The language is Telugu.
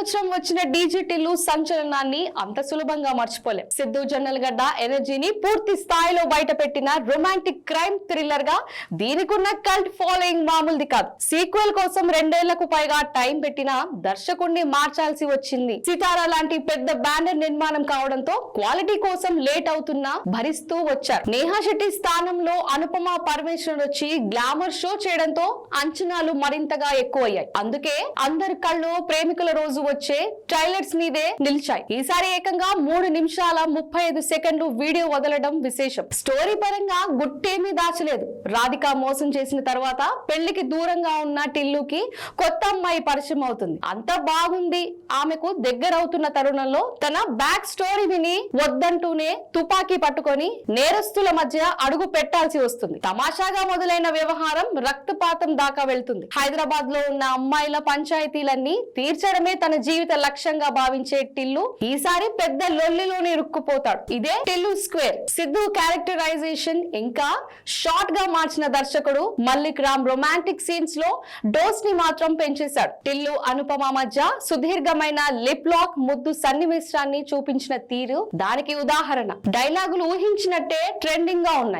సంవత్సరం వచ్చిన డీజీటీలు సంచలనాన్ని అంత సులభంగా మర్చిపోలేం. సిద్ధు జొన్నలగడ్డ ఎనర్జీని పూర్తి స్థాయిలో బయటపెట్టిన రొమాంటిక్ క్రైమ్ థ్రిల్లర్గా దీనికున్న కల్ట్ ఫాలోయింగ్ మామూలుది కాదు. సీక్వెల్ కోసం రెండేళ్ళకు పైగా టైం పెట్టిన దర్శకుడిని మార్చాల్సి వచ్చింది. సితారా లాంటి పెద్ద బ్యానర్ నిర్మాణం కావడంతో క్వాలిటీ కోసం లేట్ అవుతున్నా భరిస్తూ వచ్చారు. నేహా శెట్టి స్థానంలో అనుపమ పరమేశ్వర్ వచ్చి గ్లామర్ షో చేయడంతో అంచనాలు మరింతగా ఎక్కువయ్యాయి. అందుకే అందరి కళ్ళు ప్రేమికుల రోజు వచ్చే ట్రైలర్స్ మీదే నిలిచాయి. ఈసారి ఏకంగా మూడు నిమిషాల ముప్పై ఐదు సెకండ్లు వీడియో వదలడం విశేషం. స్టోరీ పరంగా గుట్టేమీ దాచలేదు. రాధిక మోసం చేసిన తర్వాత పెళ్ళికి దూరంగా ఉన్న టిల్లుకి కొత్త అమ్మాయి పరిచయం అవుతుంది. అంతా బాగుంది. ఆమెకు దగ్గర అవుతున్న తరుణంలో తన బ్యాక్ స్టోరీ విని వద్దంటూనే తుపాకీ పట్టుకొని నేరస్తుల మధ్య అడుగు పెట్టాల్సి వస్తుంది. తమాషాగా మొదలైన వ్యవహారం రక్తపాతం దాకా వెళ్తుంది. హైదరాబాద్లో ఉన్న అమ్మాయిల పంచాయతీలన్నీ తీర్చడమే తన జీవిత లక్ష్యంగా భావించే టిల్లు ఈసారి పెద్ద లొల్లిలోనే ఇరుక్కుపోతాడు. ఇదే టిల్లు స్క్వేర్. సిద్ధు క్యారెక్టరైజేషన్ ఇంకా షార్ట్గా మార్చిన దర్శకుడు మల్లిక్ రామ్ రొమాంటిక్ సీన్స్లో డోస్ని మాత్రం పెంచేశాడు. టిల్లు అనుపమ మధ్య సుదీర్ఘమైన లిప్ లాక్ ముద్దు సన్నివేశాన్ని చూపించిన తీరు దానికి ఉదాహరణ. డైలాగులు ఊహించినట్టే ట్రెండింగ్గా ఉన్నాయి.